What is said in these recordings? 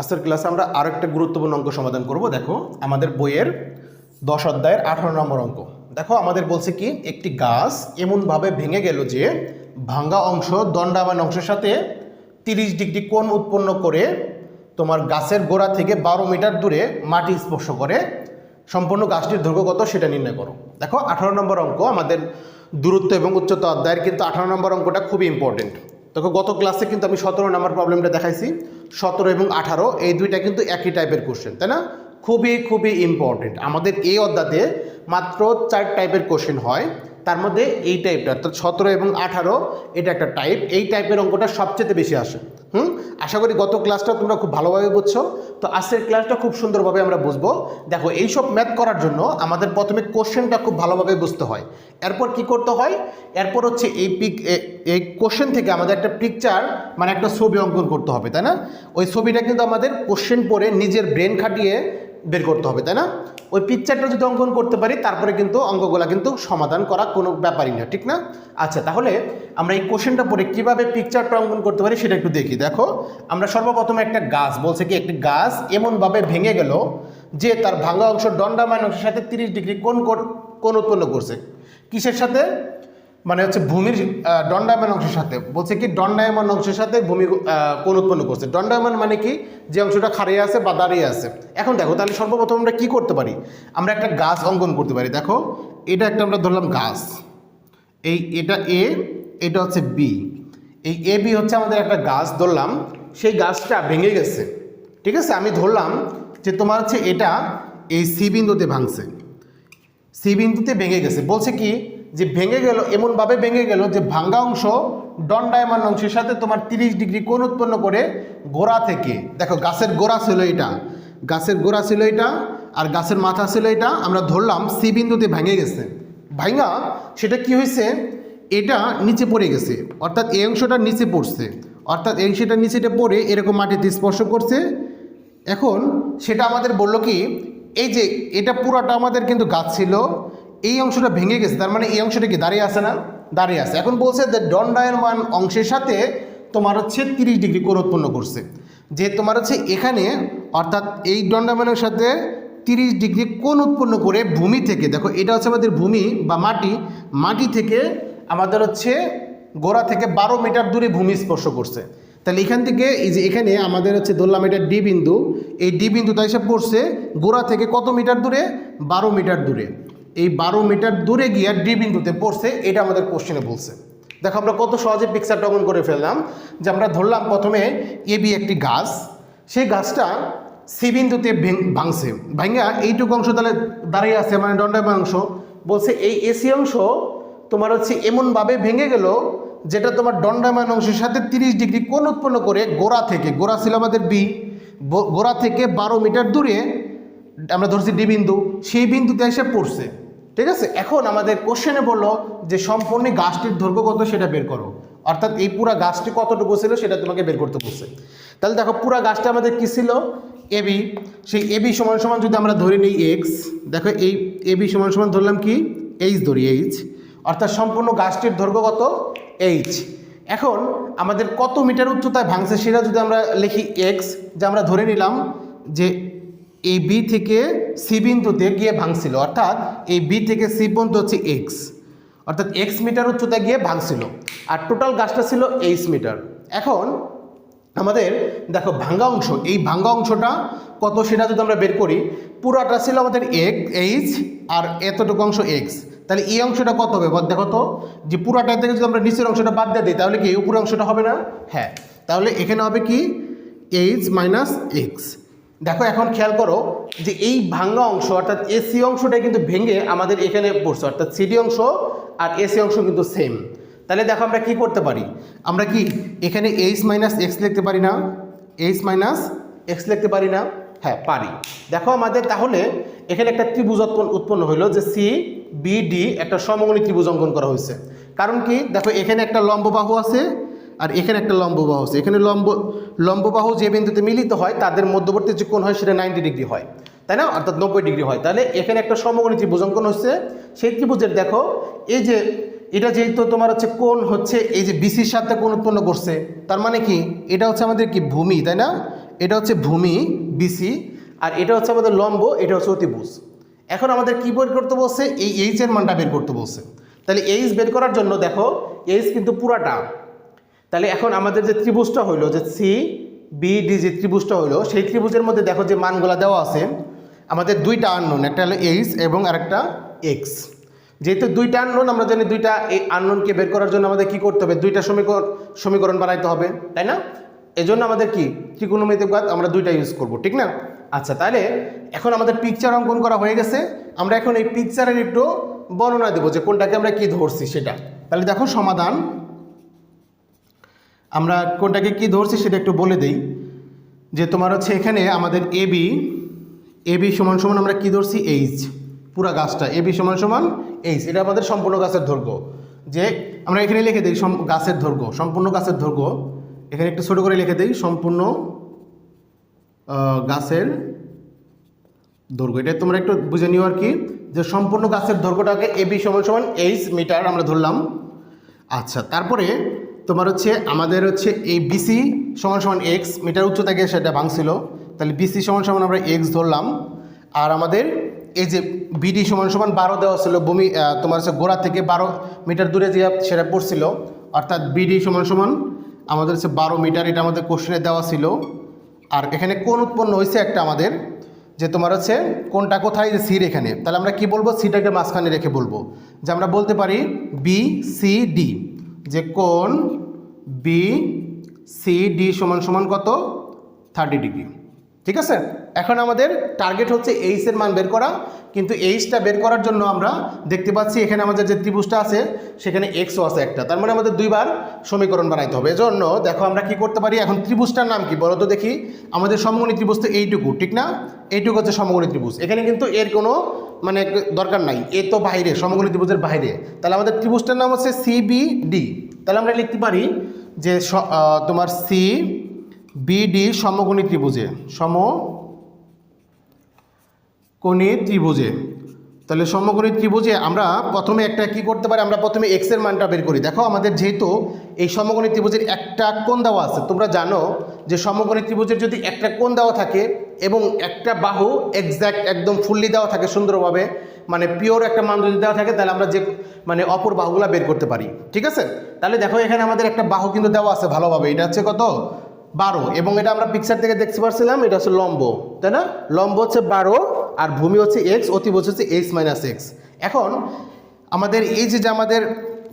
আজকের ক্লাসে আমরা আরও একটা গুরুত্বপূর্ণ অঙ্ক সমাধান করব। দেখো, আমাদের বইয়ের দশ অধ্যায়ের আঠারো নম্বর অঙ্ক। দেখো, আমাদের বলছে কি, একটি গাছ এমনভাবে ভেঙে গেল যে ভাঙ্গা অংশ দণ্ডাবান অংশের সাথে তিরিশ ডিগ্রি কোণ উৎপন্ন করে তোমার গাছের গোড়া থেকে বারো মিটার দূরে মাটি স্পর্শ করে। সম্পূর্ণ গাছটির দৈর্ঘ্য কত সেটা নির্ণয় করো। দেখো, আঠারো নম্বর অঙ্ক, আমাদের দূরত্ব এবং উচ্চতা অধ্যায়ের কিন্তু আঠারো নম্বর অঙ্কটা খুবই ইম্পর্টেন্ট দেখো, গত ক্লাসে কিন্তু আমি সতেরো নাম্বার প্রবলেমটা দেখাইছি। সতেরো এবং আঠারো, এই দুইটা কিন্তু একই টাইপের কোশ্চেন তাই না? খুবই খুবই ইম্পর্টেন্ট আমাদের এই অধ্যাতে মাত্র চার টাইপের কোশ্চেন হয়। তার মধ্যে এই টাইপটা অর্থাৎ সতেরো এবং আঠারো, এটা একটা টাইপ এই টাইপের অঙ্কটা সবচেয়ে বেশি আসে। হুম? আশা করি গত ক্লাসটা তোমরা খুব ভালোভাবে বুঝছ। তো আজকের ক্লাসটা খুব সুন্দরভাবে আমরা বুঝব। দেখো, এইসব ম্যাথ করার জন্য আমাদের প্রথমে কোশ্চেনটা খুব ভালোভাবে বুঝতে হয়। এরপর কি করতে হয়? এরপর হচ্ছে এই পিক এই কোশ্চেন থেকে আমাদের একটা পিকচার মানে একটা ছবি অঙ্কন করতে হবে, তাই না? ওই ছবিটা কিন্তু আমাদের কোশ্চেন পড়ে নিজের ব্রেন খাটিয়ে বের করতে হবে, তাই না? ওই পিকচারটা যদি অঙ্কন করতে পারি, তারপরে কিন্তু অঙ্কগুলো কিন্তু সমাধান করা কোনো ব্যাপারই না, ঠিক না? আচ্ছা তাহলে আমরা এই কোশ্চেনটা পড়ে কীভাবে পিকচারটা অঙ্কন করতে পারি সেটা একটু দেখি। দেখো, আমরা সর্বপ্রথমে একটা গাছ, বলছে কি, একটি গাছ এমনভাবে ভেঙে গেল যে তার ভাঙা অংশ দণ্ডায়মান অংশের সাথে তিরিশ ডিগ্রি কোন কোন উৎপন্ন করছে। কিসের সাথে? মানে হচ্ছে ভূমির দণ্ডায়মান অংশের সাথে। বলছে কি দণ্ডায়মান অংশের সাথে ভূমি কোণ উৎপন্ন করছে। দণ্ডায়মান মানে কি? যে অংশটা খাড়িয়ে আছে বা দাঁড়িয়ে আছে। এখন দেখো, তাহলে সর্বপ্রথম আমরা কি করতে পারি? আমরা একটা গাছ অঙ্কন করতে পারি। দেখো, এটা একটা আমরা ধরলাম গাছ। এই, এটা এ এটা হচ্ছে বি এই এ বি হচ্ছে আমাদের একটা গাছ ধরলাম। সেই গাছটা ভেঙে গেছে। ঠিক আছে? আমি ধরলাম যে তোমার হচ্ছে এটা এই সি বিন্দুতে ভাঙছে। সি বিন্দুতে ভেঙে গেছে। বলছে কি যে ভেঙে গেল, এমনভাবে ভেঙে গেল যে ভাঙ্গা অংশ দণ্ডায়মান অংশের সাথে তোমার তিরিশ ডিগ্রি কোণ উৎপন্ন করে গোড়া থেকে। দেখো, গাছের গোড়া ছিল এটা। গাছের গোড়া ছিল এটা আর গাছের মাথা ছিল এটা। আমরা ধরলাম, সি বিন্দুতে ভেঙে গেছে। ভাঙ্গা সেটা কি হয়েছে? এটা নিচে পড়ে গেছে। অর্থাৎ এই অংশটা নিচে পড়ছে। অর্থাৎ এই অংশটা নিচেটা পড়ে এরকম মাটিতে স্পর্শ করছে। এখন সেটা আমাদের বলল কি, এই যে এটা পুরোটা আমাদের কিন্তু গাছ ছিল এই অংশটা ভেঙে গেছে, তার মানে এই অংশটা কি দাঁড়িয়ে আছে না? দাঁড়িয়ে আছে। এখন বলছে যে দণ্ডায়মান অংশের সাথে তোমার হচ্ছে তিরিশ ডিগ্রি কোণ উৎপন্ন করছে। যে তোমার হচ্ছে এখানে, অর্থাৎ এই দণ্ডায়মানের সাথে তিরিশ ডিগ্রি কোণ উৎপন্ন করে ভূমি থেকে, দেখো এটা হচ্ছে আমাদের ভূমি বা মাটি মাটি থেকে আমাদের হচ্ছে গোড়া থেকে বারো মিটার দূরে ভূমি স্পর্শ করছে। তাহলে এখান থেকে এই যে এখানে আমাদের হচ্ছে ধরলাম এটা ডি বিন্দু, এই ডি বিন্দুটা এসে পড়ছে গোড়া থেকে কত মিটার দূরে? বারো মিটার দূরে। এই বারো মিটার দূরে গিয়ে ডি বিন্দুতে পড়ছে, এটা আমাদের কোশ্চেনে বলছে। দেখো, আমরা কত সহজে পিকচারটা অঙ্কন করে ফেললাম যে আমরা ধরলাম প্রথমে এ বি একটি গাছ, সেই গাছটা সি বিন্দুতে ভেঙ- ভাঙছে। ভাঙা এইটুকু অংশ তাহলে দাঁড়িয়ে আছে মানে দণ্ডায়মান অংশ। বলছে, এই এসি অংশ তোমার হচ্ছে এমনভাবে ভেঙে গেল যেটা তোমার দণ্ডায়মান অংশের সাথে তিরিশ ডিগ্রি কোণ উৎপন্ন করে গোড়া থেকে, গোড়া ছিল আমাদের ব- গোড়া থেকে বারো মিটার দূরে আমরা ধরছি ডি বিন্দু, সেই বিন্দুতে এসে পড়ছে। ঠিক আছে? এখন আমাদের কোশ্চেনে বলল যে সম্পূর্ণ গাছটির দৈর্ঘ্য কত সেটা বের করো। অর্থাৎ এই পুরা গাছটি কতটুকু ছিল সেটা তোমাকে বের করতে বলছে। তাহলে দেখো, পুরা গাছটা আমাদের কী ছিল? এবি সেই এবি সমান সমান যদি আমরা ধরে নিই এক্স, দেখো এই এবি সমান সমান ধরলাম কি? এইচ ধরি, এইচ। অর্থাৎ সম্পূর্ণ গাছটির দৈর্ঘ্য কত? এইচ। এখন আমাদের কত মিটার উচ্চতায় ভাঙছে সেটা যদি আমরা লিখি এক্স, যে আমরা ধরে নিলাম যে এই বি থেকে সি বিন্দুতে গিয়ে ভাঙছিল। অর্থাৎ এই বি থেকে সি পর্যন্ত হচ্ছে এক্স অর্থাৎ এক্স মিটার উচ্চতায় গিয়ে ভাঙছিল। আর টোটাল গাছটা ছিল এইচ মিটার এখন আমাদের দেখো ভাঙ্গা অংশ, এই ভাঙ্গা অংশটা কত সেটা যদি আমরা বের করি, পুরাটা ছিল আমাদের এক এইচ আর এতটুকু অংশ এক্স তাহলে এই অংশটা কত হবে? দেখো তো, যে পুরাটা থেকে যদি আমরা নিচের অংশটা বাদ দিয়ে দিই, তাহলে কি উপরের অংশটা হবে না? হ্যাঁ। তাহলে এখানে হবে কি? এইচ মাইনাস এক্স দেখো, এখন খেয়াল করো যে এই ভাঙ্গা অংশ, অর্থাৎ এসি অংশটা কিন্তু ভেঙে আমাদের এখানে পড়ছে, অর্থাৎ সিডি অংশ আর এসি অংশ কিন্তু সেম তাহলে দেখো আমরা কি করতে পারি? আমরা কি এখানে এইচ মাইনাস এক্স লিখতে পারি না? এইচ মাইনাস এক্স লিখতে পারি না? হ্যাঁ পারি। দেখো আমাদের তাহলে এখানে একটা ত্রিভুজ উৎপন্ন হলো যে সি বি ডি একটা সমগণী ত্রিভুজ অঙ্কন করা হয়েছে। কারণ কি? দেখো, এখানে একটা লম্ব বাহু আছে আর এখানে একটা লম্ব বাহু আছে। এখানে লম্ব লম্ব বাহু যে বিন্দুতে মিলিত হয়, তাদের মধ্যবর্তী যে কোণ হয়, সেটা নাইনটি ডিগ্রি হয়। তাই না? অর্থাৎ নব্বই ডিগ্রি হয়। তাহলে এখানে একটা সমগণী ত্রিভুজ অঙ্কন হচ্ছে। সেই ত্রিভুজের দেখো, এই যে, এটা যেহেতু তোমার হচ্ছে কোণ হচ্ছে, এই যে বিসির সাথে কোণ উৎপন্ন করছে, তার মানে কি? এটা হচ্ছে আমাদের কি? ভূমি, তাই না? এটা হচ্ছে ভূমি বিসি আর এটা হচ্ছে আমাদের লম্ব, এটা হচ্ছে অতিভুজ। এখন আমাদের কি বের করতে বলছে? এই এইচের মানটা বের করতে বলছে। তাহলে এইচ বের করার জন্য দেখো এইচ কিন্তু পুরাটা তাহলে এখন আমাদের যে ত্রিভুজটা হইল, যে সি বি ডি যে ত্রিভুজটা হইল, সেই ত্রিভুজের মধ্যে দেখো যে মানগুলো দেওয়া আছে, আমাদের দুইটা আননোন একটা হলো এইচ এবং আরেকটা এক্স যেহেতু দুইটা আননোন আমরা জানি দুইটা এই আননোনকে বের করার জন্য আমাদের কি করতে হবে? দুইটা সমীকরণ সমীকরণ বানাইতে হবে, তাই না? এজন্য আমাদের কি? ত্রিকোণমিতিক বাদ আমরা দুইটা ইউজ করব, ঠিক না? আচ্ছা তাহলে এখন আমাদের পিকচার অঙ্কন করা হয়ে গেছে। আমরা এখন এই পিকচারের একটু বর্ণনা দেবো যে কোনটাকে আমরা কি ধরছি সেটা। তাহলে দেখো সমাধান আমরা কোনটাকে কি ধরছি সেটা একটু বলে দেই। যে তোমার হচ্ছে এখানে আমাদের এ বি এ বি সমান সমান আমরা কি ধরছি? এইচ পুরা গাছটা এ বি সমান সমান এইচ এটা আমাদের সম্পূর্ণ গাছের দৈর্ঘ্য। যে আমরা এখানে লিখে দিই গাছের দৈর্ঘ্য, সম্পূর্ণ গাছের দৈর্ঘ্য। এখানে একটু ছোটো করে লিখে দিই, সম্পূর্ণ গাছের দৈর্ঘ্য। এটা তোমরা একটু বুঝে নিও আর কি। যে সম্পূর্ণ গাছের দৈর্ঘ্যটাকে এ বি সমান সমান এইচ মিটার আমরা ধরলাম। আচ্ছা তারপরে তোমার হচ্ছে, আমাদের হচ্ছে এই বিসি সমান সমান এক্স মিটার উচ্চতা গিয়ে সেটা ভাঙছিল। তাহলে বিসি সমান সমান আমরা এক্স ধরলাম। আর আমাদের এই যে বিডি সমান সমান বারো দেওয়া ছিল, ভূমি তোমার হচ্ছে গোড়া থেকে বারো মিটার দূরে যে সেটা পড়ছিল, অর্থাৎ বিডি সমান সমান আমাদের হচ্ছে বারো মিটার, এটা আমাদের কোশ্চেনে দেওয়া ছিল। আর এখানে কোন উৎপন্ন হয়েছে একটা আমাদের, যে তোমার হচ্ছে কোনটা কোথায় যে সির এখানে। তাহলে আমরা কি বলব? সিটাকে মাঝখানে রেখে বলব। যে আমরা বলতে পারি বি সি ডি যে কোন বি সি ডি সমান সমান কত? থার্টি ডিগ্রি ঠিক আছে? এখন আমাদের টার্গেট হচ্ছে এইচ এর মান বের করা, কিন্তু এইচটা বের করার জন্য আমরা দেখতে পাচ্ছি এখানে আমাদের যে ত্রিভুজটা আছে, সেখানে এক্সও আছে একটা। তার মানে আমাদের দুইবার সমীকরণ বানাইতে হবে। এজন্য দেখো আমরা কি করতে পারি? এখন ত্রিভুজটার নাম কি? বলো তো দেখি। আমাদের সমগণী ত্রিভুজ তো এইটুকু, ঠিক না? এইটুকু হচ্ছে সমগণী ত্রিভুজ। এখানে কিন্তু এর কোনো মানে দরকার নাই। এ তো বাইরে সমগণী ত্রিভুজের বাইরে। তাহলে আমাদের ত্রিভুজটার নাম হচ্ছে সিবিডি তাহলে আমরা লিখতে পারি যে তোমার সি বিডি সমকোণী ত্রিভুজে। সম কোণী ত্রিভুজে। তাহলে সমকোণী ত্রিভুজে আমরা প্রথমে একটা কি করতে পারি? আমরা প্রথমে এক্সের মানটা বের করি। দেখো আমাদের যেহেতু এই সমকোণী ত্রিভুজের একটা কোণ দেওয়া আছে, তোমরা জানো যে সমকোণী ত্রিভুজের যদি একটা কোণ দেওয়া থাকে এবং একটা বাহু এক্স্যাক্ট একদম ফুললি দেওয়া থাকে সুন্দরভাবে মানে পিওর একটা মান যদি দেওয়া থাকে, তাহলে আমরা যে মানে অপর বাহুগুলো বের করতে পারি। ঠিক আছে? তাহলে দেখো এখানে আমাদের একটা বাহু কিন্তু দেওয়া আছে ভালোভাবে। এটা হচ্ছে কত? বারো। এবং এটা আমরা পিকচার থেকে দেখতে পারছিলাম, এটা হচ্ছে লম্ব। তাই না? লম্ব হচ্ছে বারো আর ভূমি হচ্ছে এক্স অতিভুজ হচ্ছে এক্স মাইনাস এক্স এখন আমাদের এই যে আমাদের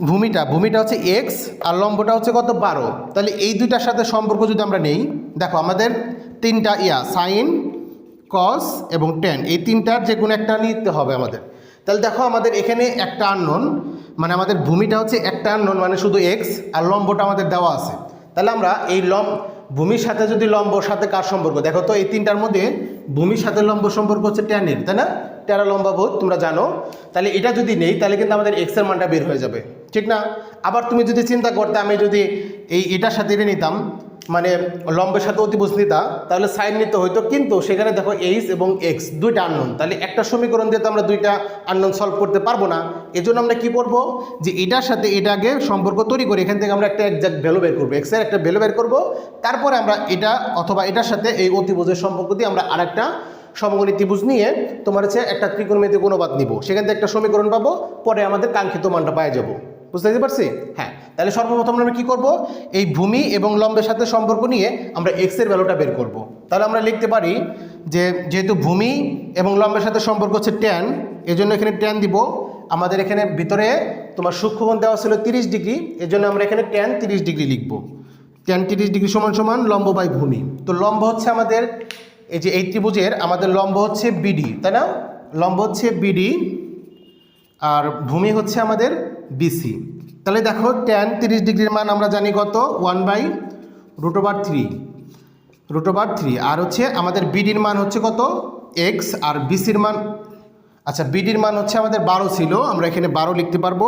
ভূমিটা ভূমিটা হচ্ছে এক্স আর লম্বটা হচ্ছে কত? বারো। তাহলে এই দুইটার সাথে সম্পর্ক যদি আমরা নেই, দেখো আমাদের তিনটা ইয়া সাইন কস এবং টেন এই তিনটার যে কোনো একটা নিতে হবে আমাদের। তাহলে দেখো আমাদের এখানে একটা আননোন মানে আমাদের ভূমিটা হচ্ছে একটা আননোন মানে শুধু এক্স আর লম্বটা আমাদের দেওয়া আছে। তাহলে আমরা এই লম ভূমির সাথে যদি লম্বর সাথে কার সম্পর্ক? দেখো তো এই তিনটার মধ্যে ভূমির সাথে লম্ব সম্পর্ক হচ্ছে ট্যানের তাই না? ট্যারা লম্বা বোধ তোমরা জানো। তাহলে এটা যদি নেই, তাহলে কিন্তু আমাদের এক্সের মানটা বের হয়ে যাবে, ঠিক না? আবার তুমি যদি চিন্তা করতে, আমি যদি এই এটার সাথে এটা নিতাম মানে লম্বের সাথে অতিভুজ নিতা, তাহলে সাইন নিতে হইতো। কিন্তু সেখানে দেখো এইচ এবং এক্স দুইটা আননোন তাহলে একটা সমীকরণ দিয়ে তো আমরা দুইটা আননোন সলভ করতে পারব না। এজন্য আমরা কি করব? যে এটার সাথে এটা আগে সম্পর্ক তৈরি করি এখান থেকে আমরা একটা একজাক্ট ভ্যালু বের করব। এক্সের একটা ভ্যালু বের করব। তারপরে আমরা এটা অথবা এটার সাথে এই অতিভুজের সম্পর্ক দিয়ে আমরা আরেকটা সমগণী ত্রিভুজ নিয়ে তোমার হচ্ছে একটা ত্রিকোণমিতিক অনুপাত নিব। সেখান থেকে একটা সমীকরণ পাবো, পরে আমাদের কাঙ্ক্ষিত মানটা পাই যাব। বুঝতে পারছি? হ্যাঁ। তাহলে সর্বপ্রথম আমরা কি করব? এই ভূমি এবং লম্বের সাথে সম্পর্ক নিয়ে আমরা এক্সের ভ্যালুটা বের করব। তাহলে আমরা লিখতে পারি যে যেহেতু ভূমি এবং লম্বের সাথে সম্পর্ক হচ্ছে ট্যান এই জন্য এখানে ট্যান দিব। আমাদের এখানে ভিতরে তোমার সূক্ষ্মকোণ দেওয়া ছিল তিরিশ ডিগ্রি এই জন্য আমরা এখানে ট্যান তিরিশ ডিগ্রি লিখব। ট্যান তিরিশ ডিগ্রি সমান সমান লম্ব বাই ভূমি। তো লম্ব হচ্ছে আমাদের এই যে এই ত্রিভুজের, আমাদের লম্ব হচ্ছে বিডি তাই না? লম্ব হচ্ছে বিডি আর ভূমি হচ্ছে আমাদের বিসি তাহলে দেখো ট্যান তিরিশ ডিগ্রির মান আমরা জানি কত? One by root over three root over three আর হচ্ছে আমাদের বিডির মান হচ্ছে কত? এক্স আর বিসির মান আচ্ছা বিডির মান হচ্ছে আমাদের বারো ছিল, আমরা এখানে বারো লিখতে পারব,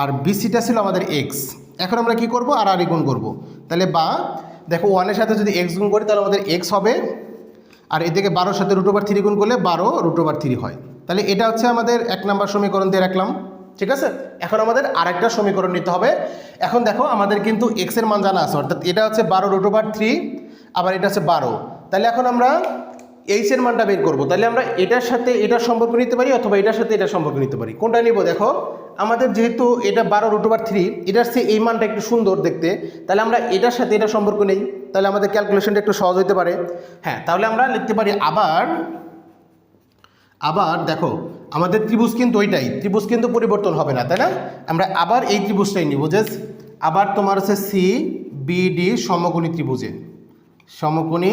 আর বিসিটা ছিল আমাদের এক্স এখন আমরা কি করব? আর আর গুণ করব। তাহলে বা, দেখো ওয়ানের সাথে যদি এক্স গুণ করি, তাহলে আমাদের এক্স হবে, আর এদিকে বারোর সাথে রুট ওভার থ্রি গুণ করলে বারো রুট ওভার থ্রি হয়। তাহলে এটা হচ্ছে আমাদের এক নম্বর সমীকরণ দিয়ে রাখলাম। ঠিক আছে? এখন আমাদের আরেকটা সমীকরণ নিতে হবে। এখন দেখো, আমাদের কিন্তু এক্সের মান জানা আছে, অর্থাৎ এটা হচ্ছে বারো রুট ওভার থ্রি আবার এটা হচ্ছে বারো। তাহলে এখন আমরা এইচ এর মানটা বের করব। তাহলে আমরা এটার সাথে এটার সম্পর্ক নিতে পারি অথবা এটার সাথে এটার সম্পর্ক নিতে পারি। কোনটা নিব দেখো? আমাদের যেহেতু এটা বারো রুট ওভার থ্রি এটার চেয়ে এই মানটা একটু সুন্দর দেখতে। তাহলে আমরা এটার সাথে এটা সম্পর্ক নেই। তাহলে আমাদের ক্যালকুলেশনটা একটু সহজ হতে পারে। হ্যাঁ তাহলে আমরা লিখতে পারি আবার আবার দেখো, আমাদের ত্রিভুজ কিন্তু ওইটাই, ত্রিভুজ কিন্তু পরিবর্তন হবে না, তাই না? আমরা আবার এই ত্রিভুজটাই নিব যে আবার তোমার হচ্ছে সি বিডি সমকোণী ত্রিভুজে সমকোণী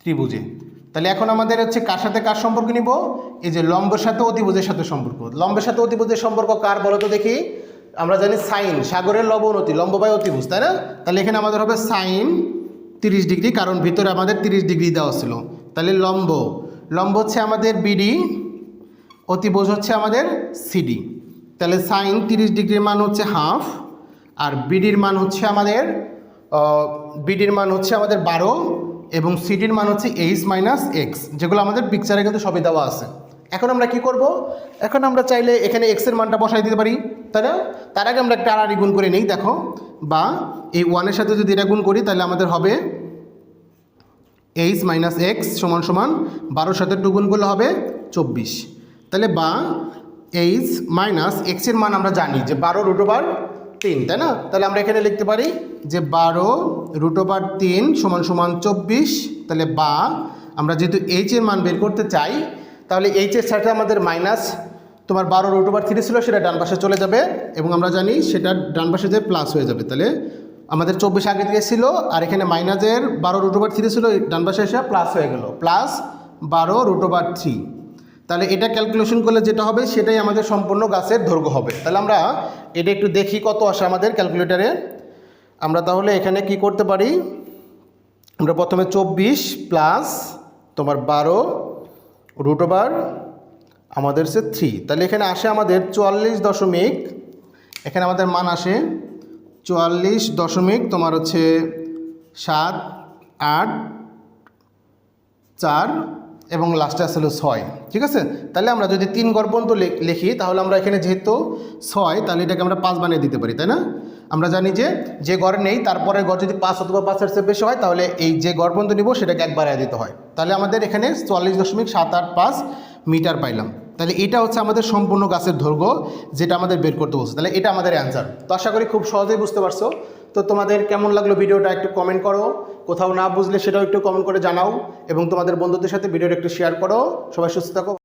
ত্রিভুজে। তাহলে এখন আমাদের হচ্ছে কার সাথে কার সম্পর্ক নিব? এই যে লম্বের সাথে অতিভুজের সাথে সম্পর্ক। লম্বের সাথে অতিভুজের সম্পর্ক কার বলো তো দেখি? আমরা জানি সাইন, সাগরের লব অতি লম্ব বাই অতিভুজ তাই না? তাহলে এখানে আমাদের হবে সাইন তিরিশ ডিগ্রি, কারণ ভিতরে আমাদের তিরিশ ডিগ্রি দেওয়া ছিল। তাহলে লম্ব লম্ব হচ্ছে আমাদের বিডি অতিভুজ হচ্ছে আমাদের সিডি তাহলে সাইন তিরিশ ডিগ্রির মান হচ্ছে হাফ আর বিডির মান হচ্ছে আমাদের বিডির মান হচ্ছে আমাদের বারো, এবং সিডির মান হচ্ছে এইচ মাইনাস এক্স যেগুলো আমাদের পিকচারে কিন্তু সবই দেওয়া আছে। এখন আমরা কি করব? এখন আমরা চাইলে এখানে এক্সের মানটা বসাই দিতে পারি না? তার আগে আমরা একটা আড়াআড়ি গুণ করে নিই, দেখো। বা এই ওয়ানের সাথে যদি এটা গুণ করি, তাহলে আমাদের হবে এইচ মাইনাস এক্স সমান সমান বারোর সাথে টু করলে হবে চব্বিশ। তাহলে বা এইচ মাইনাস এক্সের মান আমরা জানি যে বারো রুট ওভার তিন, তাই না? তাহলে আমরা এখানে লিখতে পারি যে বারো রুট ওভার তিন সমান সমান চব্বিশ। তাহলে বা আমরা যেহেতু এইচের মান বের করতে চাই, তাহলে এইচের সাথে আমাদের মাইনাস তোমার বারো রুট ওভার থ্রি ছিল সেটা ডান পাশে চলে যাবে এবং আমরা জানি সেটা ডান পাশে যে প্লাস হয়ে যাবে। তাহলে আমাদের চব্বিশ আগে থেকে ছিল, আর এখানে মাইনাসের বারো রুট ওভার থ্রি ছিল ডান পাশে এসে প্লাস হয়ে গেল। প্লাস বারো রুট ওভার থ্রি তাহলে এটা ক্যালকুলেশন করলে যেটা হবে, সেটাই আমাদের সম্পূর্ণ গাছের দৈর্ঘ্য হবে। তাহলে আমরা এটা একটু দেখি কত আসে আমাদের ক্যালকুলেটারে আমরা তাহলে এখানে কি করতে পারি? আমরা প্রথমে চব্বিশ প্লাস তোমার বারো রুট ওভার আমাদের সে থ্রি তাহলে এখানে আসে আমাদের চুয়াল্লিশ দশমিক, এখানে আমাদের মান আসে চুয়াল্লিশ দশমিক তোমার হচ্ছে সাত, আট, চার এবং লাস্টে আসলে ছয়, ঠিক আছে? তাহলে আমরা যদি তিন লে- লিখি, তাহলে আমরা এখানে যেহেতু ছয়, তাহলে এটাকে আমরা পাঁচ বানিয়ে দিতে পারি, তাই না? আমরা জানি যে যে গড় নেই, তারপরে গড় যদি পাঁচ অথবা পাঁচের চেয়ে বেশি হয়, তাহলে এই যে গড় পর্যন্ত নিব, সেটাকে এক দিতে হয়। তাহলে আমাদের এখানে চুয়াল্লিশ দশমিক সাত আট পাঁচ মিটার পাইলাম। তাহলে এটা হচ্ছে আমাদের সম্পূর্ণ গাছের দৈর্ঘ্য যেটা আমাদের বের করতে বলছে। তাহলে এটা আমাদের অ্যান্সার তো আশা করি খুব সহজেই বুঝতে পারছ। তো তোমাদের কেমন লাগল ভিডিওটা একটু কমেন্ট করো। কোথাও না বুঝলে সেটাও একটু কমেন্ট করে জানাও এবং তোমাদের বন্ধুদের সাথে ভিডিওটা একটু শেয়ার করো। সবাই সুস্থ থাকো।